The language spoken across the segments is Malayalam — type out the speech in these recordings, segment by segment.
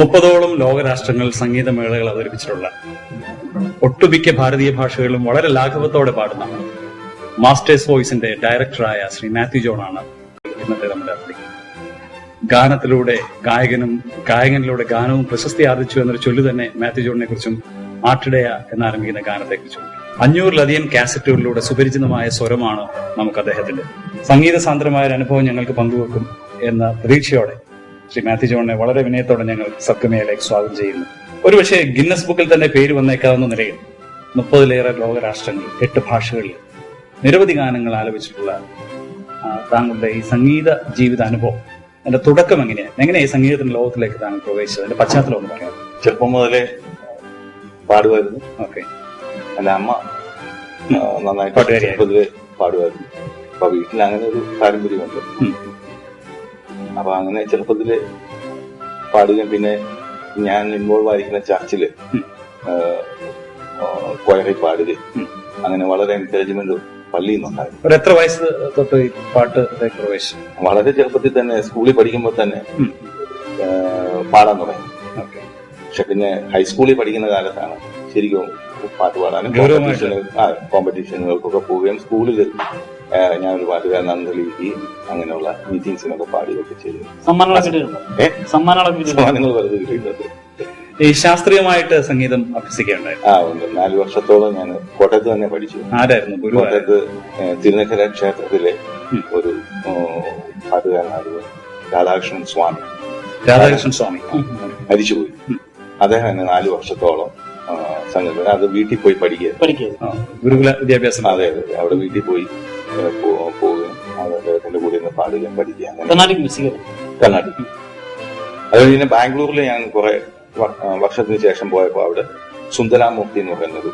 മുപ്പതോളം ലോകരാഷ്ട്രങ്ങൾ സംഗീതമേളകൾ അവതരിപ്പിച്ചിട്ടുള്ള ഒട്ടുമിക്ക ഭാരതീയ ഭാഷകളിലും വളരെ ലാഘവത്തോടെ പാടുന്ന മാസ്റ്റേഴ്സ് വോയിസിന്റെ ഡയറക്ടറായ ശ്രീ മാത്യു ജോണാണ് ഇന്നത്തെ നമ്മുടെ അതിഥി ഗാനത്തിലൂടെ ഗായകനും ഗായകനിലൂടെ ഗാനവും പ്രശസ്തി ആർജിച്ചു എന്നൊരു ചൊല്ലു തന്നെ മാത്യു ജോണിനെ കുറിച്ചും ആട്ടിടയ എന്നാരംഭിക്കുന്ന ഗാനത്തെക്കുറിച്ചും. അഞ്ഞൂറിലധികം കാസറ്റുകളിലൂടെ സുപരിചിതമായ സ്വരമാണ് നമുക്ക് അദ്ദേഹത്തിന്റെ. സംഗീത സാന്ദ്രമായ ഒരു അനുഭവം ഞങ്ങൾക്ക് പങ്കുവെക്കും എന്ന പ്രതീക്ഷയോടെ ശ്രീ മാത്യു ജോണിനെ വളരെ വിനയത്തോടെ ഞങ്ങൾ സത്യമേലേക്ക് സ്വാഗതം ചെയ്യുന്നു. ഒരുപക്ഷെ ഗിന്നസ് ബുക്കിൽ തന്നെ പേര് വന്നേക്കാവുന്ന നിലയിൽ മുപ്പതിലേറെ ലോകരാഷ്ട്രങ്ങൾ എട്ട് ഭാഷകളിൽ നിരവധി ഗാനങ്ങൾ ആലപിച്ചിട്ടുള്ള താങ്കളുടെ ഈ സംഗീത ജീവിത അനുഭവം അതിന്റെ തുടക്കം എങ്ങനെയാണ് എങ്ങനെയാ ഈ സംഗീതത്തിന്റെ ലോകത്തിലേക്ക് താങ്കൾ പ്രവേശിച്ചത്? അതിന്റെ പശ്ചാത്തലം ഒന്ന് പറയാം ചെറുപ്പം മുതലേ പാടുമായിരുന്നു. ഓക്കെ. എന്റെ അമ്മ നന്നായിട്ട് പൊതുവെ പാടുമായിരുന്നു. അപ്പൊ വീട്ടിൽ അങ്ങനെ ഒരു പാരമ്പര്യമുണ്ട് അപ്പൊ അങ്ങനെ ചെറുപ്പത്തിൽ പാടുകയും പിന്നെ ഞാൻ ഇൻവോൾവ് ആയിരിക്കുന്ന ചർച്ചിൽ. കൊയറിൽ പാടുകയും അങ്ങനെ വളരെ എൻകറേജ്മെന്റ് പള്ളിയിൽ നിന്നുണ്ടായിരുന്നു. എത്ര വയസ്സ് തൊട്ട് പാട്ട് പ്രവേശിച്ചു? വളരെ ചെറുപ്പത്തിൽ തന്നെ സ്കൂളിൽ പഠിക്കുമ്പോൾ തന്നെ പാടാൻ തുടങ്ങി. പക്ഷെ പിന്നെ ഹൈസ്കൂളിൽ പഠിക്കുന്ന കാലത്താണ് ശരിക്കും പാട്ട് പാടാനും. കോമ്പറ്റീഷനുകൾക്കൊക്കെ പോവുകയും സ്കൂളിൽ ഞാനൊരു പേര് തെളിയിക്കുകയും അങ്ങനെയുള്ള മീറ്റിംഗ്സിനൊക്കെ പാടുകയൊക്കെ ചെയ്തു. സമ്മാനങ്ങളൊക്കെ സമ്മാനങ്ങൾ വെറുതെ കിട്ടിയിട്ടുണ്ട് ഈ ശാസ്ത്രീയമായിട്ട് സംഗീതം അഭ്യസിക്കുകയുണ്ടായി ആ ഉണ്ട്. നാല് വർഷത്തോളം ഞാൻ കോട്ടയത്ത് തന്നെ പഠിച്ചു. ആരായിരുന്നു? ഗുരു കോട്ടയത്ത് തിരുനക്കര ക്ഷേത്രത്തിലെ ഒരു പാട്ടുകാരനായിരുന്നു രാധാകൃഷ്ണൻ സ്വാമി. രാധാകൃഷ്ണൻ സ്വാമി. മരിച്ചുപോയി. അദ്ദേഹം തന്നെ നാല് വർഷത്തോളം സംഗീതം അത് വീട്ടിൽ പോയി പഠിക്കുക. ഗുരുകുല വിദ്യാഭ്യാസം. അതെ അതെ. അവിടെ വീട്ടിൽ പോയി. പോവുകയും അദ്ദേഹത്തിന്റെ കൂടെ നിന്ന് പാടുകയും പഠിക്കുകയും കർണാടിക് മ്യൂസിക് കർണാടക. അതുകൊണ്ട് ബാംഗ്ലൂരിൽ ഞാൻ കുറെ വർഷത്തിന് ശേഷം പോയപ്പോൾ അവിടെ സുന്ദരാമൂർത്തി എന്ന് പറയുന്നൊരു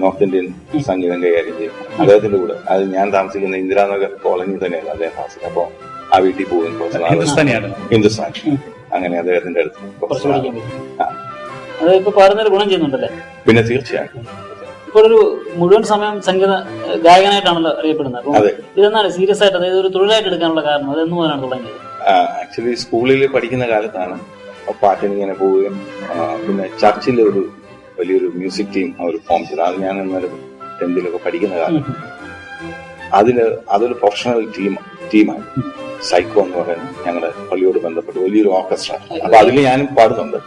നോർത്ത് ഇന്ത്യൻ സംഗീതം കൈകാര്യം ചെയ്യും അദ്ദേഹത്തിന്റെ കൂടെ. അത് ഞാൻ താമസിക്കുന്ന ഇന്ദിരാനഗർ കോളനി തന്നെയാണ് അദ്ദേഹം താമസിക്കുന്നത്. അപ്പോൾ ആ വീട്ടിൽ പോകും കുറച്ച് ഹിന്ദുസ്ഥാൻ. അങ്ങനെ അദ്ദേഹത്തിന്റെ അടുത്ത് കുറച്ച് പിന്നെ തീർച്ചയായും. ഇപ്പോൾ ഒരു മുഴുവൻ സമയം സംഗീത ഗായകനായിട്ടാണല്ലോ അറിയപ്പെടുന്നത്. ഇതെന്നാണ് സീരിയസ് ആയിട്ട് അതായത് ഒരു തൊഴിലായിട്ട് എടുക്കാനുള്ള കാരണം? അത് എന്ന് തുടങ്ങിയത്? ആക്ച്വലി സ്കൂളിൽ പഠിക്കുന്ന കാലത്താണ് പാട്ടിന് ഇങ്ങനെ പോവുകയും പിന്നെ ചർച്ചിൽ ഒരു വലിയൊരു മ്യൂസിക് ടീം അവർ ഫോം ചെയ്തു. അത് ഞാൻ അന്നേരം ടെൻത്തിലൊക്കെ പഠിക്കുന്ന കാലം അതിൽ അതൊരു പ്രൊഫഷണൽ ടീം ടീമാണ് സൈക്കോ എന്ന് പറയുന്നത് ഞങ്ങളുടെ പള്ളിയോട് ബന്ധപ്പെട്ട് വലിയൊരു ഓർക്കസ്ട്ര അപ്പൊ അതിൽ ഞാനും പാടുന്നുണ്ട്.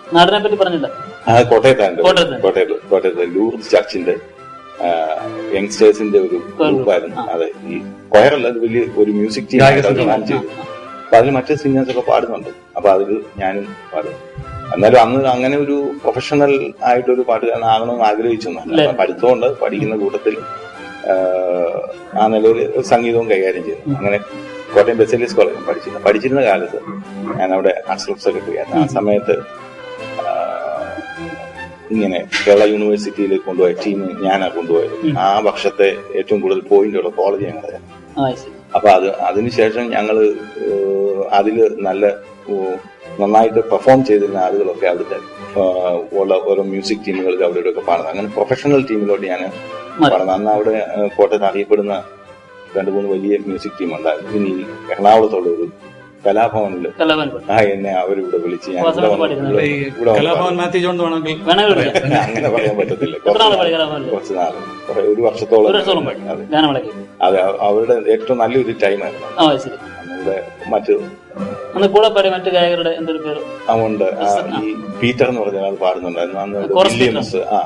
കോട്ടയത്താണ് കോട്ടയത്ത്. കോട്ടയത്ത് കോട്ടയത്ത്. ലൂർദ് ചർച്ചിന്റെ യങ്സ്റ്റേഴ്സിന്റെ ഒരു ഗ്രൂപ്പായിരുന്നു. അതെ ഈ കൊയറല്ല അത് വലിയ ഒരു മ്യൂസിക് ടീം ഗായക പ്ലാൻ ചെയ്തു അപ്പൊ അതിൽ മറ്റു സിംഗേഴ്സ് ഒക്കെ പാടുന്നുണ്ട്. അപ്പൊ അതിൽ ഞാനും പാടും. എന്നാലും അന്ന് അങ്ങനെ ഒരു പ്രൊഫഷണൽ ആയിട്ടൊരു പാട്ടുകാരനാകണമെന്ന് ആഗ്രഹിച്ചൊന്നല്ല പഠിത്തമുണ്ട് പഠിക്കുന്ന കൂട്ടത്തിൽ ആ, നിലയിൽ സംഗീതവും കൈകാര്യം ചെയ്യുന്നു അങ്ങനെ കോട്ടയം ബെസലീസ് കോളേജിൽ പഠിച്ചിരുന്നു പഠിച്ചിരുന്ന കാലത്ത് ഞാൻ അവിടെ ആർട്സ് ക്ലബ് സെക്രട്ടറി ആയിരുന്നു. ആ സമയത്ത് ഇങ്ങനെ കേരള യൂണിവേഴ്സിറ്റിയിൽ കൊണ്ടുപോയ ടീം ഞാനാ കൊണ്ടുപോയത്. ആ വർഷത്തെ ഏറ്റവും കൂടുതൽ പോയിന്റുള്ള കോളേജ് ഞങ്ങളായിരുന്നു അപ്പൊ അത് അതിനുശേഷം ഞങ്ങൾ അതിൽ നല്ല നന്നായിട്ട് പെർഫോം ചെയ്തിരുന്ന ആളുകളൊക്കെ അവിടുത്തെ ഉള്ള ഓരോ മ്യൂസിക് ടീമുകൾക്ക് അവിടെ ഇവിടെയൊക്കെ പാടുന്നത്. അങ്ങനെ പ്രൊഫഷണൽ ടീമിലോട്ട് ഞാൻ പാടുന്നത്. അന്ന് അവിടെ കോട്ടയത്ത് അറിയപ്പെടുന്ന രണ്ട് മൂന്ന് വലിയ മ്യൂസിക് ടീം ഉണ്ടായിരുന്നു. ഇനി എറണാകുളത്തുള്ള ഒരു കലാഭവനിൽ ആ എന്നെ അവരിവിടെ വിളിച്ച് ഞാൻ കലാഭവൻ മാത്യു ജോൺ അങ്ങനെ പറയാൻ പറ്റത്തില്ല. പാടി കുറച്ച് നാളെ. ഒരു വർഷത്തോളം പാടി അതെ. അതെ അവരുടെ ഏറ്റവും നല്ലൊരു ടൈമായിരുന്നു. നമ്മുടെ മറ്റ് കൂടെ പാടിയ മറ്റു ഗായകരുടെ എന്തൊരു പേര്? അതുകൊണ്ട് ആ ഈ പീറ്റർ എന്ന് പറഞ്ഞ ആൾ പാടുന്നുണ്ടായിരുന്നു വില്യംസ്. ആ.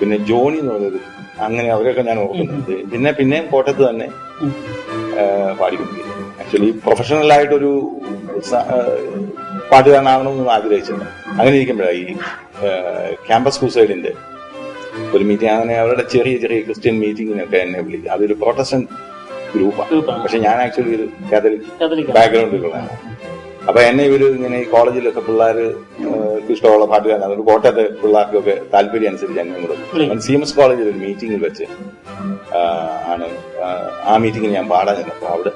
പിന്നെ ജോണി എന്ന് പറഞ്ഞത് അങ്ങനെ അവരെയൊക്കെ ഞാൻ ഓർക്കുന്നുണ്ട്. പിന്നെ പിന്നെയും കോട്ടയത്ത് തന്നെ ഉം. ആക്ച്വലി പ്രൊഫഷണൽ ആയിട്ടൊരു സ- ആ, പാട്ടുകാരനാകണമെന്ന് ആഗ്രഹിച്ചിട്ടുണ്ട് അങ്ങനെ ഇരിക്കുമ്പോഴാണ് ഈ ക്യാമ്പസ് ക്രൂസൈഡിന്റെ ഒരു മീറ്റിംഗ് അങ്ങനെ അവരുടെ ചെറിയ ചെറിയ ക്രിസ്ത്യൻ മീറ്റിങ്ങിനൊക്കെ എന്നെ വിളിക്കും അതൊരു പ്രൊട്ടസ്റ്റന്റ് ഗ്രൂപ്പാണ് പക്ഷെ ഞാൻ ആക്ച്വലി ഒരു കാതലിക് ബാക്ക്ഗ്രൗണ്ടിലുള്ളതാണ് അപ്പൊ എന്നെ ഇവർ ഇങ്ങനെ ഈ കോളേജിലൊക്കെ പിള്ളേർ ഇഷ്ടമുള്ള പാട്ടുകാരൻ അതുകൊണ്ട് കോട്ടയത്തെ പിള്ളേർക്കൊക്കെ താല്പര്യം അനുസരിച്ച് എന്നെ കൂടെ സി എം എസ് കോളേജിൽ ഒരു മീറ്റിംഗിൽ വെച്ച് ആണ് ആ, ആ മീറ്റിംഗിൽ ഞാൻ പാടാൻ ചെന്നപ്പോൾ അവിടെ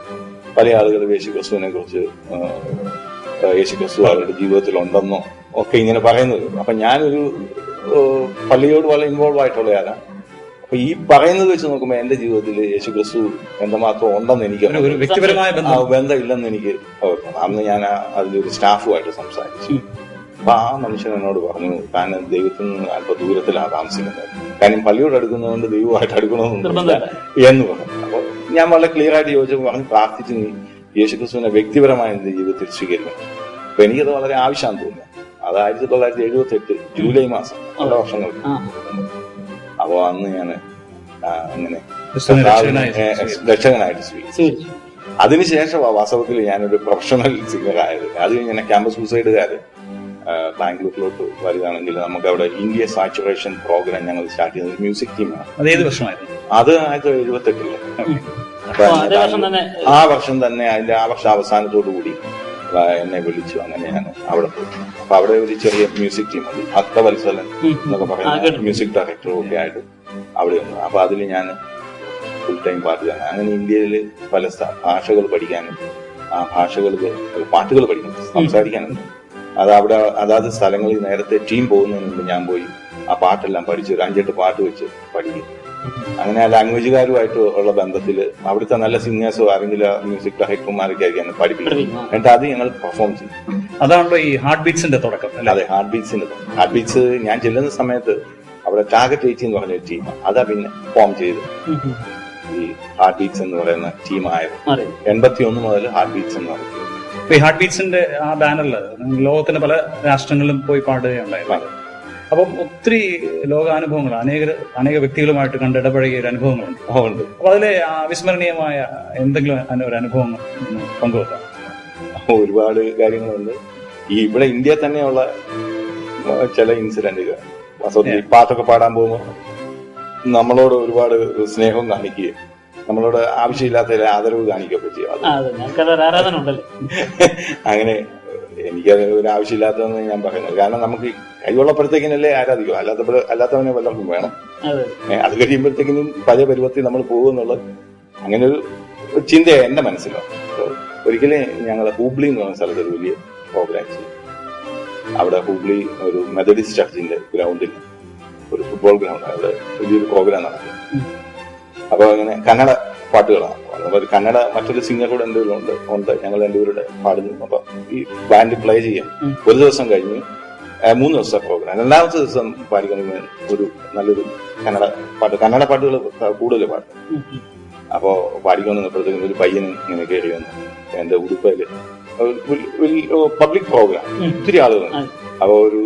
പല ആളുകൾ യേശു ക്രിസ്തുവിനെ കുറിച്ച് യേശു ക്രിസ്തു അവരുടെ ജീവിതത്തിൽ ഉണ്ടെന്നോ ഒക്കെ ഇങ്ങനെ പറയുന്നത്. അപ്പൊ ഞാനൊരു പള്ളിയോട് വളരെ ഇൻവോൾവ് ആയിട്ടുള്ള ആളാണ് അപ്പൊ ഈ പറയുന്നത് വെച്ച് നോക്കുമ്പോൾ എന്റെ ജീവിതത്തിൽ യേശു ക്രിസ്തു എന്തുമാത്രം ഉണ്ടെന്ന് എനിക്ക് ഒരു- വ്യക്തിപരമായ ബന്ധം. ഇല്ലെന്ന് എനിക്ക് അന്ന് ഞാൻ അതിലൊരു സ്റ്റാഫുമായിട്ട് സംസാരിച്ചു. അപ്പൊ ആ മനുഷ്യൻ എന്നോട് പറഞ്ഞു താൻ ദൈവത്തിൽ നിന്ന് അല്പ ദൂരത്തിലാണ് താമസിക്കുന്നത്. കാര്യം പള്ളിയോട് അടുക്കുന്നതുകൊണ്ട് ദൈവമായിട്ട് അടുക്കണമെന്ന് എന്ന് പറഞ്ഞു. അപ്പൊ ഞാൻ വളരെ ക്ലിയർ ആയിട്ട് ചോദിച്ചപ്പോൾ പറഞ്ഞ് പ്രാർത്ഥിച്ച് നീ യേശുക്രിസ്തുവിനെ വ്യക്തിപരമായ എന്റെ ജീവിതത്തിൽ സ്വീകരിക്കണം. അപ്പൊ എനിക്കത് വളരെ ആവശ്യമാണ് തോന്നുന്നു. അത് ആയിരത്തി തൊള്ളായിരത്തി എഴുപത്തി എട്ട് ജൂലൈ മാസം പല വർഷങ്ങൾക്ക് അപ്പൊ അന്ന് ഞാൻ അങ്ങനെ ക്രിസ്തുവിനെ രക്ഷകനായിട്ട് സ്വീകരിച്ചു. അതിനുശേഷം വാസ്തവത്തിൽ ഞാനൊരു പ്രൊഫഷണൽ സിംഗർ ആയത്. അത് ഞാൻ ക്യാമ്പസ് സൂസൈഡുകാർ ബാംഗ്ലൂരിലോട്ട് വരികയാണെങ്കിൽ നമുക്ക് അവിടെ ഇന്ത്യ സാച്ചുറേഷൻ പ്രോഗ്രാം ഞങ്ങൾ സ്റ്റാർട്ട് ചെയ്യുന്നത് മ്യൂസിക് ടീമാണ് അത് ആയിരത്തി എഴുപത്തെട്ടിൽ. അപ്പൊ ആ വർഷം തന്നെ അതിന്റെ ആ വർഷം അവസാനത്തോടു കൂടി എന്നെ വിളിച്ചു അങ്ങനെ ഞാൻ അവിടെ പോയി. അപ്പൊ അവിടെ ഒരു ചെറിയ മ്യൂസിക് ടീം ഉണ്ട് ഭക്തവത്സലൻ വത്സലൻ എന്നൊക്കെ പറയുന്ന മ്യൂസിക് ഡയറക്ടറും ഒക്കെ ആയിട്ട് അവിടെ വന്നു അപ്പൊ അതിൽ ഞാൻ ഫുൾ ടൈം പാട്ടുകാരൻ അങ്ങനെ ഇന്ത്യയിൽ പല ഭാഷകൾ പഠിക്കാനും ആ ഭാഷകൾ പാട്ടുകൾ പഠിക്കണം സംസാരിക്കാനും. അത് അവിടെ അതാത് സ്ഥലങ്ങളിൽ നേരത്തെ ടീം പോകുന്നതിന് മുമ്പ് ഞാൻ പോയി ആ പാട്ടെല്ലാം പഠിച്ച് ഒരു അഞ്ചെട്ട് പാട്ട് വെച്ച് പഠിക്കും. അങ്ങനെ ആ ലാംഗ്വേജുകാരുമായിട്ട് ഉള്ള ബന്ധത്തിൽ അവിടുത്തെ നല്ല സിംഗേഴ്സോ ആരെങ്കിലും മ്യൂസിക് ഡയറക്ടർമാരൊക്കെ ആയിരിക്കും പഠിപ്പിക്കുന്നത്. പഠിപ്പിക്കും പഠിപ്പിക്കും. എന്നിട്ട് അത് ഞങ്ങൾ പെർഫോം ചെയ്യും. അതാണല്ലോ ഈ ഹാർട്ട് ബീറ്റ്സിന്റെ തുടക്കം അല്ല? അതെ ഹാർട്ട് ബീറ്റ്സിന്റെ തുടക്കം. ഹാർട്ട് ബീറ്റ്സ് ഞാൻ ചെല്ലുന്ന സമയത്ത് അവിടെ ടാർഗറ്റ് എയ്റ്റി എന്ന് പറഞ്ഞ ടീം അതാ പിന്നെ ഫോം ചെയ്ത്. ഈ ഹാർട്ട് ബീറ്റ്സ് എന്ന് പറയുന്ന ടീമായത് എൺപത്തി ഒന്ന് മുതൽ ഹാർട്ട് ബീറ്റ്സ് എന്ന് പറയുന്നത് ഈ ഹാർട്ട് ബീറ്റ്സിന്റെ ആ ബാനറിൽ ലോകത്തിന്റെ പല രാഷ്ട്രങ്ങളിലും പോയി പാടുകയുണ്ടായിരുന്നു അപ്പം ഒത്തിരി ലോകാനുഭവങ്ങൾ അനേക അനേക വ്യക്തികളുമായിട്ട് കണ്ടിടപഴകിയ ഒരു അനുഭവങ്ങളുണ്ട്. ഉണ്ട് അപ്പൊ അതിലെ അവിസ്മരണീയമായ എന്തെങ്കിലും ഒരു അനുഭവങ്ങൾ പങ്കുവെക്കാം? അപ്പൊ ഒരുപാട് കാര്യങ്ങളുണ്ട്. ഈ ഇവിടെ ഇന്ത്യ തന്നെയുള്ള ചില ഇൻസിഡന്റുകൾ. വാസ്തവത്തിൽ പാട്ടൊക്കെ പാടാൻ പോകുമ്പോൾ നമ്മളോട് ഒരുപാട് സ്നേഹം കാണിക്കുകയും നമ്മളോട് ആവശ്യമില്ലാത്ത ആദരവ് കാണിക്കുകയൊക്കെ ചെയ്യും. അങ്ങനെ എനിക്കത് ഒരു ആവശ്യമില്ലാത്തതെന്ന് ഞാൻ പറയുന്നത്. കാരണം നമുക്ക് ഈ കൈവള്ളപ്പോഴത്തേക്കിനല്ലേ ആരാധിക്കും? അല്ലാത്തപ്പോൾ അല്ലാത്തവനെ വല്ലവർക്കും വേണം. അതെ. കഴിയുമ്പോഴത്തേക്കിനും പല പരുവത്തിൽ നമ്മൾ പോകുമെന്നുള്ളത് അങ്ങനെ ഒരു ചിന്തയാണ് എന്റെ മനസ്സിലോ ഒരിക്കലും ഞങ്ങൾ ഹൂബ്ലി എന്ന് പറഞ്ഞ സ്ഥലത്ത് ഒരു വലിയ പ്രോഗ്രാം ചെയ്തു അവിടെ ഹൂബ്ലി ഒരു മെത്തഡിസ്റ്റ് ചർച്ചിന്റെ ഗ്രൗണ്ടിൽ ഒരു ഫുട്ബോൾ ഗ്രൗണ്ട് അവിടെ വലിയൊരു പ്രോഗ്രാം നടക്കും അപ്പോൾ അപ്പൊ അങ്ങനെ കന്നഡ പാട്ടുകളാണ്. അപ്പൊ ഒരു കന്നഡ മറ്റൊരു സിംഗർ കൂടെ എന്റെ ഉണ്ട് ഉണ്ട്. ഞങ്ങൾ രണ്ടുപേരുടെ പാടുന്നു അപ്പൊ ഈ ബാൻഡ് പ്ലേ ചെയ്യാം ഒരു ദിവസം കഴിഞ്ഞ് മൂന്ന് ദിവസത്തെ പ്രോഗ്രാം രണ്ടാമത്തെ ദിവസം പാടിക്കുന്ന ഒരു നല്ലൊരു കന്നഡ പാട്ട് കന്നഡ പാട്ടുകൾ കൂടുതൽ പാട്ട് അപ്പോൾ പാടിക്കൊണ്ട് നിന്നപ്പോഴത്തേക്കും ഒരു പയ്യനും ഇങ്ങനെ കയറി വന്നു എന്റെ ഉടുപ്പയിൽ പബ്ലിക് പ്രോഗ്രാം. ഒത്തിരി ആളുകൾ. അപ്പോൾ അപ്പൊ ഒരു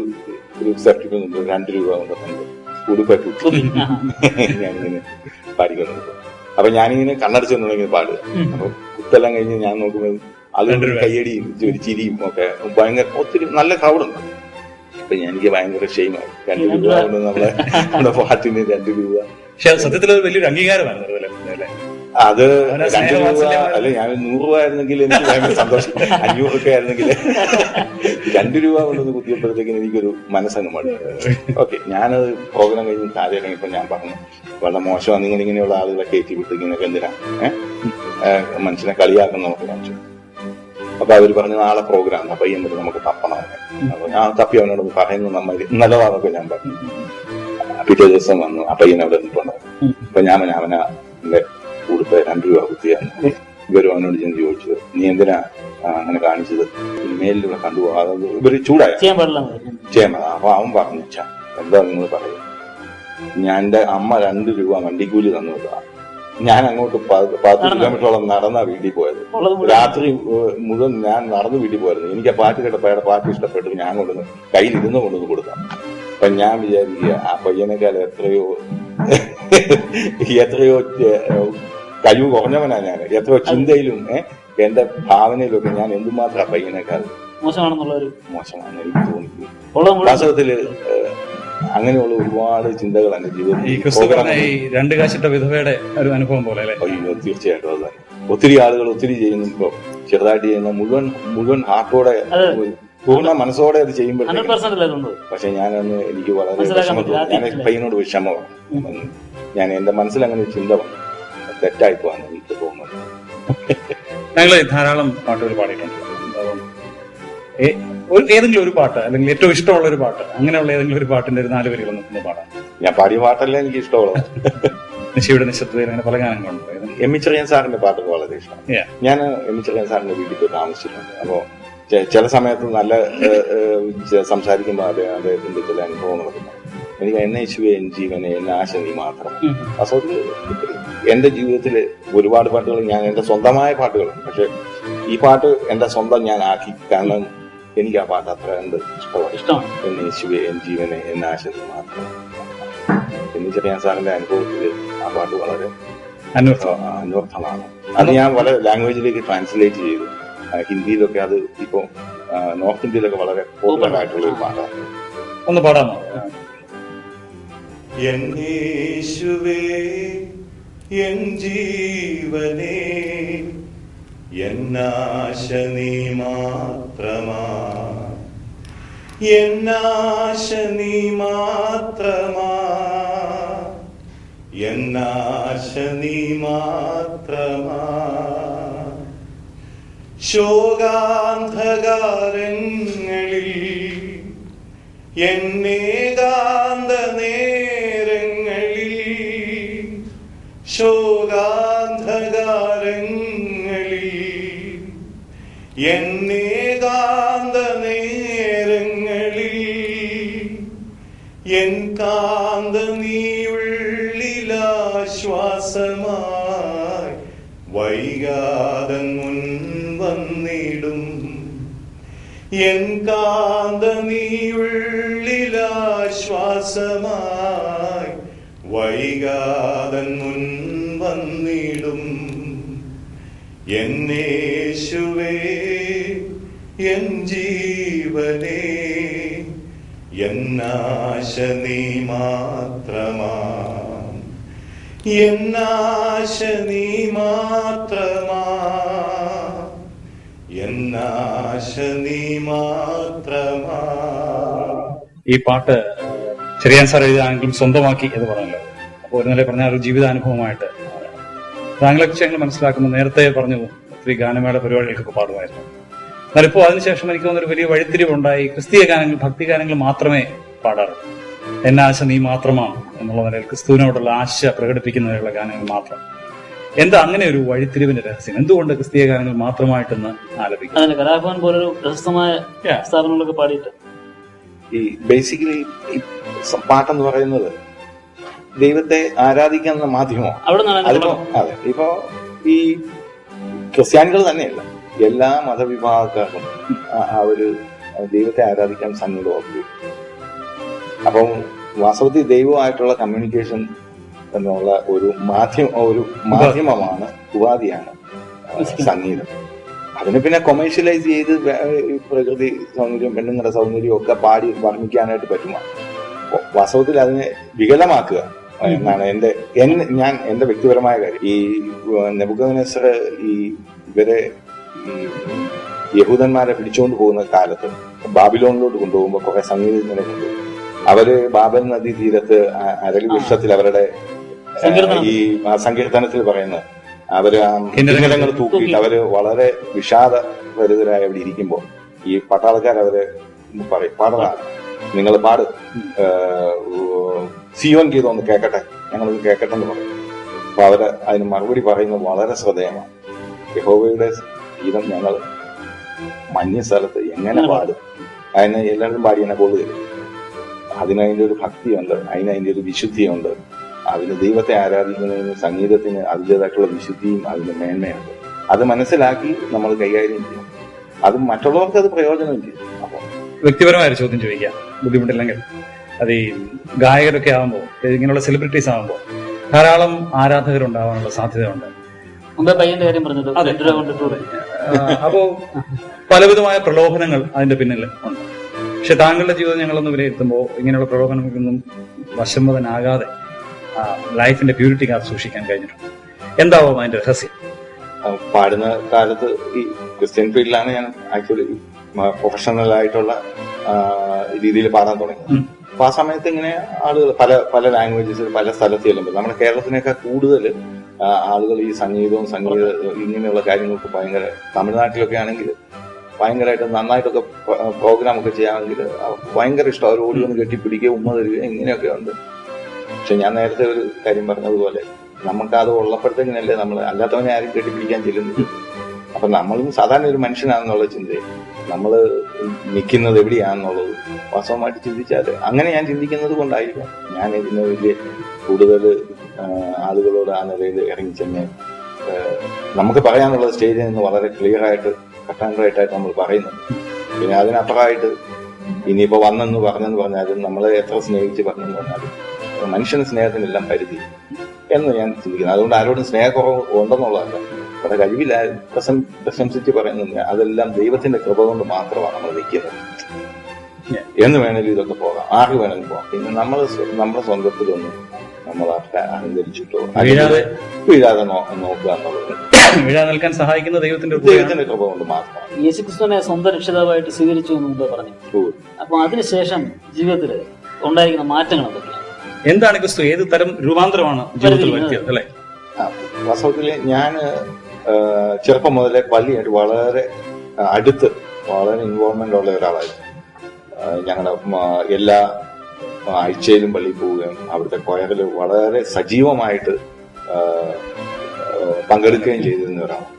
ഒരു സെപ്റ്റിക്ക് മുമ്പ് രണ്ട് രൂപ കൊണ്ട് തന്നു ഉടുപ്പൊക്കെ. തുതി. ഞാനിങ്ങനെ പാടിക്കൊണ്ട് നിന്നു. അപ്പൊ ഞാനിങ്ങനെ കണ്ണടച്ച് തന്നെ പാടുക. അപ്പൊ കുത്തെല്ലാം കഴിഞ്ഞ് ഞാൻ നോക്കുമ്പോൾ അതുകൊണ്ട് കയ്യടിയും ഒരു ചിരിയും ഒക്കെ ഭയങ്കര ഒത്തിരി നല്ല ക്രൗഡുണ്ട് അപ്പൊ എനിക്ക് ഭയങ്കര ഷെയിമായി രണ്ട് രൂപ നമ്മളെ നമ്മുടെ പാട്ടിന് രണ്ട് രൂപ. പക്ഷെ സത്യത്തിൽ വലിയൊരു അംഗീകാരമാണ്. അത് രണ്ടു രൂപ അല്ലെ ഞാൻ നൂറ് രൂപ ആയിരുന്നെങ്കിൽ എനിക്ക് ഭയങ്കര സന്തോഷം. അഞ്ഞൂറ് രൂപ ആയിരുന്നെങ്കിൽ രണ്ടു രൂപ കൊണ്ടൊന്ന് കുത്തിയപ്പോഴത്തേക്കിന് എനിക്കൊരു മനസ്സങ്ങ് മാറി ഓക്കെ ഞാനത് പ്രോഗ്രാം കഴിഞ്ഞ് താഴെ ഇറങ്ങിയപ്പോൾ ഞാൻ പറഞ്ഞു വളരെ മോശമാണ് നിങ്ങൾ ഇങ്ങനെയുള്ള ആളുകളെ കയറ്റി വിട്ട് ഇങ്ങനെയൊക്കെ എന്തിനാ? ഏഹ് മനുഷ്യനെ കളിയാക്കുന്ന നമുക്ക് കാണിച്ചു. അപ്പൊ അവർ പറഞ്ഞു നാളെ പ്രോഗ്രാം അപ്പൊ ഈ പറ്റി നമുക്ക് തപ്പണം അപ്പൊ ഞാൻ തപ്പി അവനോട് പറയുന്നു നന്നായി നല്ലതാണൊക്കെ ഞാൻ പറഞ്ഞു. പിറ്റേ ദിവസം വന്നു അപ്പയ്യൻ അവിടെ നിൽപ്പുണ്ടായിരുന്നു. അപ്പൊ ഞാൻ അവനാ കൂടുതൽ രണ്ട് രൂപ കുത്തിയാണ് ഇവരും അവനോട് ചെന്ന് ചോദിച്ചത് നീ എന്തിനാ അങ്ങനെ കാണിച്ചത്? മേലിലൂടെ കണ്ടുപോകാതെ ഇവർ ചൂടായ. ചെയ്യാൻ. അപ്പൊ അവൻ പറഞ്ഞു "ഛ, എന്താ നിങ്ങൾ പറയും ഞാൻ എന്റെ അമ്മ രണ്ട് രൂപ വണ്ടിക്കൂലി തന്നതാ. ഞാൻ അങ്ങോട്ട് പത്ത്? കിലോമീറ്ററോളം നടന്നാ വീട്ടിൽ പോയത്. രാത്രി മുഴുവൻ ഞാൻ നടന്ന് വീട്ടിൽ പോയിരുന്നു. എനിക്ക് ആ പാട്ട് കേട്ടപ്പോ അയാളുടെ പാട്ട് ഇഷ്ടപ്പെട്ടു. ഞാൻ കൊണ്ടുവന്ന് കയ്യിൽ ഇരുന്ന് കൊണ്ടുവന്ന് കൊടുക്കാം. അപ്പൊ ഞാൻ വിചാരിക്കുക ആ പയ്യനേക്കാൾ എത്രയോ എത്രയോ കഴിവ് കുറഞ്ഞവനാ ഞാൻ. എത്രയോ ചിന്തയിലും എന്റെ ഭാവനയിലും ഒക്കെ ഞാൻ എന്തുമാത്രം പയ്യനേക്കാൾ മോശമാണെന്നുള്ള ഒരു എനിക്ക് വാസ്തവത്തിൽ അങ്ങനെയുള്ള ഒരുപാട് ചിന്തകൾ എന്റെ ഈ ജീവിതത്തിൽ രണ്ട് കാശിട്ട വിധവയുടെ ഒരു അനുഭവം പോലെ അല്ലെ? അയ്യോ തീർച്ചയായിട്ടും അത് തന്നെ ഒത്തിരി ആളുകൾ ഒത്തിരി ചെയ്യുന്നു ഇപ്പൊ. ചെറുതായിട്ട് ചെയ്യുന്ന മുഴുവൻ മുഴുവൻ ഹാർട്ടോടെ പൂർണ മനസ്സോടെ അത് ചെയ്യുമ്പോഴത്തേക്കും പക്ഷെ ഞാനന്ന് എനിക്ക് വളരെ വിഷമം ഞാൻ പയ്യനോട് വിഷമമാണ്. ഞാൻ എന്റെ മനസ്സിൽ അങ്ങനെ ചിന്ത വന്നു. തെറ്റായി പോകാൻ എനിക്ക് തോന്നുന്നത് ഞങ്ങൾ ധാരാളം പാട്ടുകൾ പാടിയിട്ടുണ്ട്. ഏതെങ്കിലും ഒരു പാട്ട് അല്ലെങ്കിൽ ഏറ്റവും ഇഷ്ടമുള്ള ഒരു പാട്ട് അങ്ങനെയുള്ള ഏതെങ്കിലും ഒരു പാട്ടിന്റെ ഒരു നാല് വരികൾ നിൽക്കുന്ന പാടാം. ഞാൻ പാടിയ പാട്ടല്ലേ എനിക്ക് ഇഷ്ടമുള്ളത് നിശയുടെ നിശബ്ദതയിൽ അങ്ങനെ പല ഗാനങ്ങളുണ്ട് എം ഇ ചെറിയൻ സാറിന്റെ പാട്ടൊക്കെ വളരെ ഇഷ്ടമാണ്. ഞാൻ എം ഇ ചെറിയൻ സാറിന്റെ വീട്ടിൽ പോയി താമസിച്ചിട്ടുണ്ട്. അപ്പോ ചില സമയത്ത് നല്ല സംസാരിക്കുമ്പോൾ അദ്ദേഹം അദ്ദേഹത്തിന്റെ ചില അനുഭവങ്ങളൊക്കെ. എനിക്ക് എന്നെ യേശുവെ എൻ ജീവനെ എന്നെ ആശ നീ മാത്രം ഉം. എന്റെ ജീവിതത്തിൽ ഒരുപാട് പാട്ടുകൾ ഞാൻ എന്റെ സ്വന്തമായ പാട്ടുകളാണ് പക്ഷെ ഈ പാട്ട് എന്റെ സ്വന്തം ഞാൻ ആക്കി കാരണം എനിക്ക് ആ പാട്ട് അത്ര എന്ത് ഇഷ്ടമാണ്. എന്നെ യേശുവെ എൻ ജീവനെ എന്നെ ആശയം മാത്രം. എന്ന് ചെറിയ സാറിന്റെ അനുഭവത്തിൽ ആ പാട്ട് വളരെ അനുവർത്ഥമാണ്. അത് ഞാൻ പല ലാംഗ്വേജിലേക്ക് ട്രാൻസ്ലേറ്റ് ചെയ്തു. ഹിന്ദിയിലൊക്കെ അത് ഇപ്പൊ നോർത്ത് ഇന്ത്യയിലൊക്കെ വളരെ പോപ്പുലർ ആയിട്ടുള്ള ഒരു പാട്ടാണ്. ഒന്ന് പാടാമോ? എന്നേശുവേ എൻ ജീവനേ എന്നാശ മാത്രമാ. എന്നാശ മാത്രമാ. എന്നാശ നീ മാത്രമാ. ശോകാന്ധകാരങ്ങളിൽ എന്നേകാന്ത എന്നേകാന്ത നേരങ്ങളിൽ എൻ കാന്ത നീയുള്ളിലാശ്വാസമായി വൈകാതെ മുൻ വന്നിടും. എൻ കാന്ത നീയുള്ളിലാശ്വാസമായി വൈകാതെ മുൻ വന്നിടും. എന്നേശുവേ എൻ ജീവനേ എന്നാശ നീ മാത്രമാ. എന്നാശ മാത്രമാ. എന്നാശ മാത്രമാ. ഈ പാട്ട് ചെറിയാൻ സാർ എഴുതാണെങ്കിലും സ്വന്തമാക്കി എന്ന് പറഞ്ഞല്ലോ. അപ്പോൾ ഒരു നില പറഞ്ഞ ജീവിതാനുഭവമായിട്ട് താങ്കളെ ഞങ്ങൾ മനസ്സിലാക്കുമ്പോൾ നേരത്തെ പറഞ്ഞു ഒത്തിരി ഗാനമേള പരിപാടികൾക്കൊക്കെ പാടുമായിരുന്നു. എന്നാൽ ഇപ്പോൾ അതിനുശേഷം എനിക്ക് തോന്നുന്നൊരു വലിയ വഴിത്തിരിവുണ്ടായി. ക്രിസ്തീയ ഗാനങ്ങൾ ഭക്തി ഗാനങ്ങൾ മാത്രമേ പാടാറുള്ളൂ. എന്നെ ആശ നീ മാത്രമാണ് എന്നുള്ള നിലയിൽ ക്രിസ്തുവിനോടുള്ള ആശ പ്രകടിപ്പിക്കുന്നതിനുള്ള ഗാനങ്ങൾ മാത്രം. എന്താ അങ്ങനെ ഒരു വഴിത്തിരിവിന്റെ രഹസ്യം? എന്തുകൊണ്ട് ക്രിസ്തീയ ഗാനങ്ങൾ മാത്രമായിട്ടൊന്ന് ആലപിക്കും? കലാഭവൻ പോലൊരു പ്രശസ്തമായ Yeah. സ്ഥാപനങ്ങളൊക്കെ പാടിയിട്ട്. ഈ ബേസിക്കലി ഈ പാട്ടെന്ന് പറയുന്നത് ദൈവത്തെ ആരാധിക്കുന്ന മാധ്യമമാണ്. അതിപ്പോ അതെ. ഇപ്പോ ഈ ക്രിസ്ത്യാനികൾ തന്നെയല്ല. എല്ലാ മതവിഭാഗക്കാർക്കും ആ- ആ ഒരു ദൈവത്തെ ആരാധിക്കാൻ സന്നദ്ധമാക്കുക അപ്പം വാസ്തവത്തിൽ ദൈവമായിട്ടുള്ള കമ്മ്യൂണിക്കേഷൻ എന്നുള്ള ഒരു മാധ്യമ ഒരു മാധ്യമമാണ് ഉപാധിയാണ് സംഗീതം അതിനെ പിന്നെ കൊമേഴ്ഷ്യലൈസ് ചെയ്ത് പ്രകൃതി സൗന്ദര്യം പെണ്ണുങ്ങളുടെ സൗന്ദര്യം ഒക്കെ പാടി വർണിക്കാനായിട്ട് പറ്റുമോ വാസ്തവത്തിൽ അതിനെ വികലമാക്കുക. എന്നാണ് എന്റെ എൻ- ഞാൻ എന്റെ വ്യക്തിപരമായ കാര്യം. ഈ നെബുക്കനസർ ഈ ഇവരെ യഹൂദന്മാരെ പിടിച്ചുകൊണ്ട് പോകുന്ന കാലത്ത് ബാബിലോണിലോട്ട് കൊണ്ടുപോകുമ്പോൾ കുറെ സംഗീതജ്ഞരെ കൊണ്ടുപോകും അവർ ബാബൽ നദി തീരത്ത് അരളി വൃക്ഷത്തിൽ അവരുടെ ഈ സങ്കീർത്തനത്തിൽ പറയുന്നത് അവർ കിന്നരങ്ങൾ തൂക്കിയിട്ട് അവർ വളരെ വിഷാദ വരുതരായി അവിടെ ഇരിക്കുമ്പോൾ ഈ പട്ടാളക്കാർ അവരെ പറയും പാടണ നിങ്ങൾ പാട്. സിയോൻ ഗീതം ഒന്ന് കേക്കട്ടെ? ഞങ്ങളത് കേക്കട്ടെ എന്ന് പറയും. അപ്പൊ അവർ അതിന് മറുപടി പറയുന്നത് വളരെ ശ്രദ്ധേയമാണ്. യഹോവയുടെ ഗീതം ഞങ്ങൾ മഞ്ഞ സ്ഥലത്ത് എങ്ങനെ പാടും? അതിനെ എല്ലാവരും പാടി എന്നെ കൊള്ളുകയില്ല അതിനതിന്റെ ഒരു ഭക്തിയുണ്ട് അതിന് അതിന്റെ ഒരു വിശുദ്ധിയുണ്ട്. അതിന് ദൈവത്തെ ആരാധിക്കുന്നതിന് സംഗീതത്തിന് അതിന്റെതായിട്ടുള്ള വിശുദ്ധിയും അതിന്റെ മേന്മയുണ്ട്. അത് മനസ്സിലാക്കി നമ്മൾ കൈകാര്യം ചെയ്യും അത് മറ്റുള്ളവർക്ക് അത് പ്രയോജനം ചെയ്യും അപ്പൊ വ്യക്തിപരമായ ചോദ്യം ചോദിക്കാം. ബുദ്ധിമുട്ടില്ലെങ്കിൽ. അത് ഈ ഗായകരൊക്കെ ആകുമ്പോൾ ഇങ്ങനെയുള്ള സെലിബ്രിറ്റീസ് ആകുമ്പോൾ ധാരാളം ആരാധകരുണ്ടാവാനുള്ള സാധ്യതയുണ്ട്. അപ്പോ പലവിധമായ പ്രലോഭനങ്ങൾ അതിന്റെ പിന്നിൽ ഉണ്ട്. പക്ഷെ താങ്കളുടെ ജീവിതം ഞങ്ങളൊന്ന് വിലയിരുത്തുമ്പോൾ ഇങ്ങനെയുള്ള പ്രലോഭനങ്ങൾക്കൊന്നും വശംവദനാകാതെ ആ, ലൈഫിന്റെ പ്യൂരിറ്റി കാത്ത് സൂക്ഷിക്കാൻ കഴിഞ്ഞിട്ടുണ്ട്. എന്താവും അതിന്റെ രഹസ്യം? പാടുന്ന കാലത്ത് ഈ ക്രിസ്ത്യൻ ഫീൽഡിലാണ് ഞാൻ ആക്ച്വലി പ്രൊഫഷണൽ ആയിട്ടുള്ള രീതിയിൽ പാടാൻ തുടങ്ങി ഉം. അപ്പൊ ആ സമയത്ത് ഇങ്ങനെ ആളുകൾ പല പല ലാംഗ്വേജസ് പല സ്ഥലത്ത് ചെല്ലുമ്പോൾ നമ്മുടെ കേരളത്തിനേക്കാൾ കൂടുതൽ ആളുകൾ ഈ സംഗീതവും സംഗീത ഇങ്ങനെയുള്ള കാര്യങ്ങൾക്ക് ഭയങ്കര തമിഴ്നാട്ടിലൊക്കെ ആണെങ്കിൽ ഭയങ്കരമായിട്ട് നന്നായിട്ടൊക്കെ പ്രോഗ്രാം ഒക്കെ ചെയ്യാമെങ്കിൽ ഭയങ്കര ഇഷ്ടം. അവർ ഓടി വന്ന് കെട്ടിപ്പിടിക്കുക ഉമ്മ തരിക ഇങ്ങനെയൊക്കെ ഉണ്ട്. പക്ഷെ ഞാൻ നേരത്തെ ഒരു കാര്യം പറഞ്ഞതുപോലെ നമുക്ക് അത് ഉള്ളപ്പോഴത്തേക്കിനല്ലേ നമ്മൾ അല്ലാത്തവനെ ആരും കെട്ടിപ്പിടിക്കാൻ ചെല്ലുന്നില്ല. അപ്പൊ നമ്മളും സാധാരണ ഒരു മനുഷ്യനാണെന്നുള്ള ചിന്തയും നമ്മൾ നിൽക്കുന്നത് എവിടെയാണെന്നുള്ളത് വാസ്തവമായിട്ട് ചിന്തിച്ചാൽ അങ്ങനെ ഞാൻ ചിന്തിക്കുന്നത് കൊണ്ടായിരിക്കാം. ഞാൻ ഇതിന് വലിയ കൂടുതൽ ആളുകളോട് ആ നിലയിൽ ഇറങ്ങിച്ചെന്ന് ചെന്ന് നമുക്ക് പറയാനുള്ള സ്റ്റേജിൽ നിന്ന് വളരെ ക്ലിയർ ആയിട്ട് കട്ടാൻഡറായിട്ടായിട്ട് നമ്മൾ പറയുന്നുണ്ട്. പിന്നെ അതിനപ്പുറമായിട്ട് ഇനിയിപ്പോ വന്നെന്ന് പറഞ്ഞെന്ന് പറഞ്ഞാലും നമ്മളെ എത്ര സ്നേഹിച്ച് പറഞ്ഞെന്ന് പറഞ്ഞാലും മനുഷ്യന് സ്നേഹത്തിനെല്ലാം പരിധി എന്ന് ഞാൻ ചിന്തിക്കുന്നു. അതുകൊണ്ട് ആരോടും സ്നേഹക്കുറവ് ഉണ്ടെന്നുള്ളതല്ല. ഇവിടെ കഴിവില്ല പ്രശം പ്രശംസിച്ച് പറയുന്നില്ല അതെല്ലാം ദൈവത്തിന്റെ കൃപ കൊണ്ട് മാത്രമാണ് നമ്മൾ നിൽക്കുന്നത്. എന്ന് വേണമെങ്കിൽ ഇതൊക്കെ പോകാം. ആർക്ക് വേണമെങ്കിലും പോകാം. പിന്നെ നമ്മൾ നമ്മുടെ സ്വന്തത്തിലൊന്നും നമ്മൾ അഹങ്കരിച്ചിട്ടോ വീഴാതെ വീഴാതെ നോക്കുക എന്നുള്ളത് വീഴാതെ നിൽക്കാൻ സഹായിക്കുന്ന ദൈവത്തിന്റെ കൃപയാണ് ദൈവത്തിന്റെ കൃപ കൊണ്ട് മാത്രമാണ്. യേശുക്രിസ്തുവിനെ സ്വന്തം രക്ഷിതാവായിട്ട് സ്വീകരിച്ചു എന്ന് മുമ്പേ പറഞ്ഞു. അപ്പൊ അതിനുശേഷം ജീവിതത്തിൽ ഉണ്ടായിരിക്കുന്ന മാറ്റങ്ങൾ എന്തൊക്കെയാണ്? എന്താണ് ക്രിസ്തു? ഏത് തരം രൂപാന്തരമാണ് ജീവിതത്തിൽ വരുത്തിയത് അല്ലെ? വാസ്തവത്തിൽ ഞാൻ ചെറുപ്പം മുതലേ പള്ളിയായിട്ട് വളരെ അടുത്ത് വളരെ ഇൻവോൾവ്മെന്റ് ഉള്ള ഒരാളായിരുന്നു. ഞങ്ങളുടെ എല്ലാ ആഴ്ചയിലും പള്ളിയിൽ പോവുകയും അവിടുത്തെ കൊയറിൽ വളരെ സജീവമായിട്ട് പങ്കെടുക്കുകയും ചെയ്തിരുന്ന ഒരാളാണ്.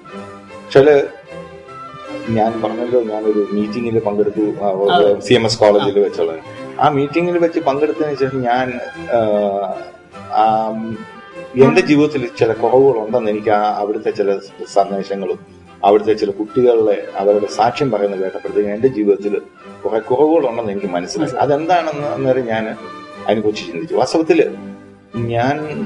പക്ഷേ ഞാൻ പറഞ്ഞല്ലോ ഞാനൊരു മീറ്റിങ്ങിൽ പങ്കെടുത്തു സി എം എസ് കോളേജിൽ വെച്ചുള്ളത് ആ. മീറ്റിങ്ങിൽ വെച്ച് പങ്കെടുത്തതിന് ശേഷം ഞാൻ എന്റെ ജീവിതത്തിൽ ചില കുറവുകളുണ്ടെന്ന് എനിക്ക് ആ അവിടുത്തെ ചില സന്ദേശങ്ങളും അവിടുത്തെ ചില കുട്ടികളുടെ അവരുടെ സാക്ഷ്യം പറയുന്നത് കേട്ടപ്പോഴത്തേക്കും എന്റെ ജീവിതത്തിൽ കുറെ കുറവുകളുണ്ടെന്ന് എനിക്ക് മനസ്സിലായി. അതെന്താണെന്ന് അന്നേരം ഞാൻ അതിനെക്കുറിച്ച് ചിന്തിച്ചു. വാസ്തവത്തിൽ ഞാൻ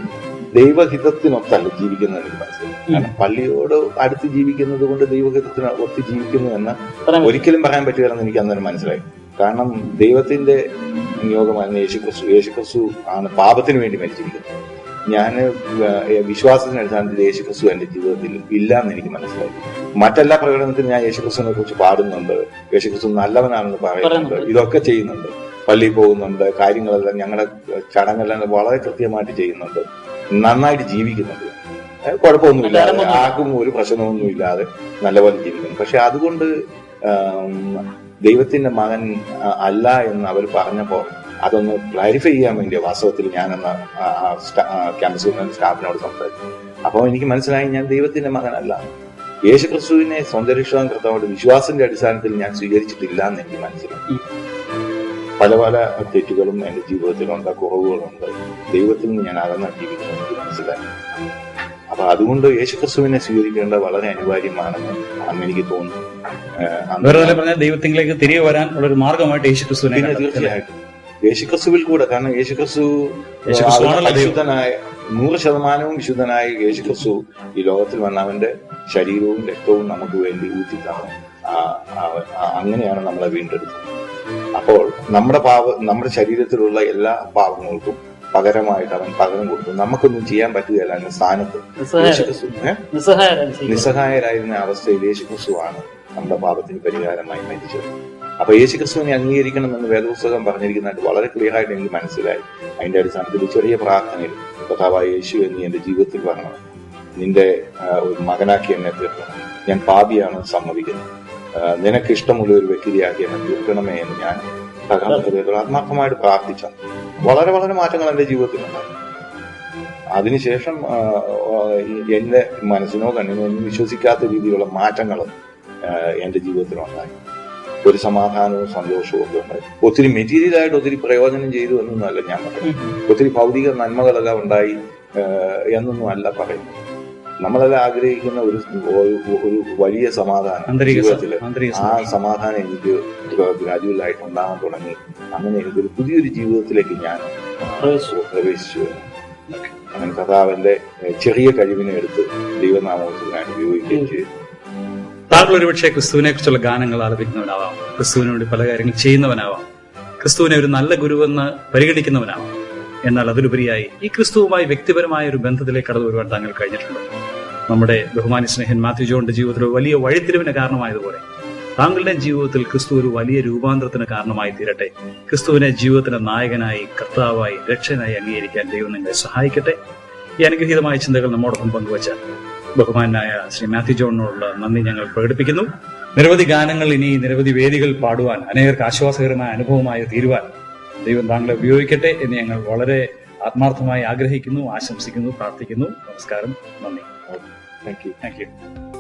ദൈവഹിതത്തിനൊത്തല്ല ജീവിക്കുന്നത് എനിക്ക് മനസ്സിലായി. കാരണം പള്ളിയോട് അടുത്ത് ജീവിക്കുന്നത് കൊണ്ട് ദൈവഹിതത്തിന് ഒത്ത് ജീവിക്കുന്നു എന്ന് ഒരിക്കലും പറയാൻ പറ്റുകയെന്ന് എനിക്ക് അന്നേരം മനസ്സിലായി. കാരണം ദൈവത്തിന്റെ നിയോഗമായിരുന്നു യേശുക്രിസ്തു യേശുക്രിസ്തു ആണ് പാപത്തിന് വേണ്ടി മരിച്ചിരിക്കുന്നത്. ഞാൻ വിശ്വാസത്തിന് അടിസ്ഥാനത്തിൽ യേശുക്രിസ്തു എന്റെ ജീവിതത്തിൽ ഇല്ല എന്ന് എനിക്ക് മനസ്സിലായി. മറ്റെല്ലാ പ്രകടനത്തിലും ഞാൻ യേശുക്രിസ്തുവിനെ കുറിച്ച് പാടുന്നുണ്ട്. യേശുക്രിസ്തു നല്ലവനാണെന്ന് പറയുന്നുണ്ട്. ഇതൊക്കെ ചെയ്യുന്നുണ്ട്. പള്ളിയിൽ പോകുന്നുണ്ട്. കാര്യങ്ങളെല്ലാം ഞങ്ങളുടെ ചടങ്ങെല്ലാം വളരെ കൃത്യമായിട്ട് ചെയ്യുന്നുണ്ട്. നന്നായിട്ട് ജീവിക്കുന്നുണ്ട്. കുഴപ്പമൊന്നുമില്ലാതെ ആർക്കും ഒരു പ്രശ്നമൊന്നുമില്ലാതെ നല്ലപോലെ ജീവിക്കുന്നു. പക്ഷെ അതുകൊണ്ട് ദൈവത്തിന്റെ മകൻ അല്ല എന്ന് അവർ പറഞ്ഞപ്പോൾ അതൊന്ന് ക്ലാരിഫൈ ചെയ്യാൻ വേണ്ടി വാസ്തവത്തിൽ ഞാനെന്ന ക്യാമ്പസ് സ്റ്റാഫിനോട് സംസാരിച്ചു. അപ്പോൾ എനിക്ക് മനസ്സിലായി ഞാൻ ദൈവത്തിന്റെ മകനല്ല. യേശു ക്രിസ്തുവിനെ സ്വന്തം കൃത്യമായിട്ട് വിശ്വാസിന്റെ വിശ്വാസത്തിന്റെ അടിസ്ഥാനത്തിൽ ഞാൻ സ്വീകരിച്ചിട്ടില്ല എന്ന് എനിക്ക് മനസ്സിലായി. പല പല തെറ്റുകളും എന്റെ ജീവിതത്തിലുണ്ട് കുറവുകളുണ്ട്. ദൈവത്തിൽ നിന്ന് ഞാൻ അകന്ന ജീവിക്കുന്നു എനിക്ക് മനസ്സിലായി. അപ്പൊ അതുകൊണ്ട് യേശുക്രിസ്തുവിനെ സ്വീകരിക്കേണ്ട വളരെ അനിവാര്യമാണെന്ന് അന്ന് എനിക്ക് തോന്നുന്നു. ദൈവത്തിലേക്ക് തിരികെ വരാൻ ഉള്ള ഒരു മാർഗമായിട്ട് യേശു ക്രിസ്തുവിനെ പിന്നെ തീർച്ചയായിട്ടും. യേശുക്രിസ്തുവിൽ കൂടെ. കാരണം യേശുക്രിസ്തു. വിശുദ്ധനായ നൂറ് ശതമാനവും വിശുദ്ധനായ യേശുക്രിസ്തു ഈ ലോകത്തിൽ വന്ന അവന്റെ ശരീരവും രക്തവും നമുക്ക് വേണ്ടി ഊറ്റിക്കാണ് അങ്ങനെയാണ് നമ്മളെ വീണ്ടെടുത്തത്. അപ്പോൾ നമ്മുടെ പാവ നമ്മുടെ ശരീരത്തിലുള്ള എല്ലാ പാവങ്ങൾക്കും പകരമായിട്ട് അവൻ പകരം കൊടുത്തു. നമുക്കൊന്നും ചെയ്യാൻ പറ്റുകയില്ല അതിന്റെ സ്ഥാനത്ത്. നിസ്സഹായരായിരുന്ന അവസ്ഥയിൽ യേശുക്രിസ്തുവാണ് നമ്മുടെ പാപത്തിന് പരിഹാരമായി മരിച്ചത്. അപ്പൊ അംഗീകരിക്കണം എന്ന വേദപുസ്തകം പറഞ്ഞിരിക്കുന്നതായിട്ട് വളരെ ക്ലിയർ ആയിട്ട് എനിക്ക് മനസ്സിലായി. അതിന്റെ അടിസ്ഥാനത്തിൽ ചെറിയ പ്രാർത്ഥനയിൽ കഥാവായ യേശു എന്ന് എന്റെ ജീവിതത്തിൽ വരണം. നിന്റെ ഒരു മകനാക്കി എന്നെ തീർക്കണം. ഞാൻ പാപിയാണ് സമ്മതിക്കുന്നത് നിനക്ക് ഇഷ്ടമുള്ള ഒരു വ്യക്തിയാക്കി എന്നെ തീർക്കണമേ എന്ന് ഞാൻ ആത്മാർത്ഥമായിട്ട് പ്രാർത്ഥിച്ച. വളരെ വളരെ മാറ്റങ്ങൾ എന്റെ ജീവിതത്തിലുണ്ടായി അതിനുശേഷം എന്റെ മനസ്സിനോ കണ്ണിനോ ഒന്നും വിശ്വസിക്കാത്ത രീതിയിലുള്ള മാറ്റങ്ങൾ എന്റെ ജീവിതത്തിലുണ്ടായി ഒരു സമാധാനവും സന്തോഷവും ഒക്കെ ഉണ്ടായി. ഒത്തിരി മെറ്റീരിയലായിട്ട് ഒത്തിരി പ്രയോജനം ചെയ്തു എന്നൊന്നുമല്ല ഞാൻ പറയുന്നത്. ഒത്തിരി ഭൗതിക നന്മകളൊക്കെ ഉണ്ടായി എന്നൊന്നും അല്ല പറയുന്നത്. നമ്മളെല്ലാം ആഗ്രഹിക്കുന്ന ഒരു ഒരു- വലിയ സമാധാനം ജീവിതത്തിൽ ആ സമാധാനം എനിക്ക് ഗ്രാജുവൽ ആയിട്ട് ഉണ്ടാകാൻ തുടങ്ങി. അങ്ങനെ എനിക്കൊരു പുതിയൊരു ജീവിതത്തിലേക്ക് ഞാൻ പ്രവേശിച്ചു. അങ്ങനെ കഥാവിന്റെ ചെറിയ കഴിവിനെ എടുത്ത് ദൈവനാമത്തിനായിട്ട് ഉപയോഗിക്കുകയും ചെയ്തു. താങ്കൾ ഒരുപക്ഷെ ക്രിസ്തുവിനെ കുറിച്ചുള്ള ഗാനങ്ങൾ ആലപിക്കുന്നവനാവാം. ക്രിസ്തുവിന് വേണ്ടി പല കാര്യങ്ങൾ ചെയ്യുന്നവനാവാം. ക്രിസ്തുവിനെ ഒരു നല്ല ഗുരുവെന്ന് പരിഗണിക്കുന്നവനാവാം. എന്നാൽ അതിലുപരിയായി ഈ ക്രിസ്തുവുമായി വ്യക്തിപരമായ ഒരു ബന്ധത്തിലേക്ക് കടന്നു വരുവാൻ താങ്കൾ കഴിഞ്ഞിട്ടുണ്ട്. നമ്മുടെ ബഹുമാനി സ്നേഹൻ മാത്യു ജോണിന്റെ ജീവിതത്തിൽ വലിയ വഴിത്തിരിവിന് കാരണമായതുപോലെ താങ്കളുടെ ജീവിതത്തിൽ ക്രിസ്തു ഒരു വലിയ രൂപാന്തരത്തിന് കാരണമായി തീരട്ടെ. ക്രിസ്തുവിനെ ജീവിതത്തിന്റെ നായകനായി കർത്താവായി രക്ഷനായി അംഗീകരിക്കാൻ ദൈവം നിങ്ങളെ സഹായിക്കട്ടെ. ഈ അനുഗ്രഹീതമായ ചിന്തകൾ നമ്മോടൊപ്പം പങ്കുവച്ച ബഹുമാനായ ശ്രീ മാത്യു ജോണിനോടുള്ള നന്ദി ഞങ്ങൾ പ്രകടിപ്പിക്കുന്നു. നിരവധി ഗാനങ്ങൾ ഇനി നിരവധി വേദികൾ പാടുവാൻ അനേകർക്ക് ആശ്വാസകരമായ അനുഭവമായി തീരുവാൻ ദൈവം താങ്കളെ ഉപയോഗിക്കട്ടെ എന്ന് ഞങ്ങൾ വളരെ ആത്മാർത്ഥമായി ആഗ്രഹിക്കുന്നു ആശംസിക്കുന്നു പ്രാർത്ഥിക്കുന്നു. നമസ്കാരം. നന്ദി. Thank you thank you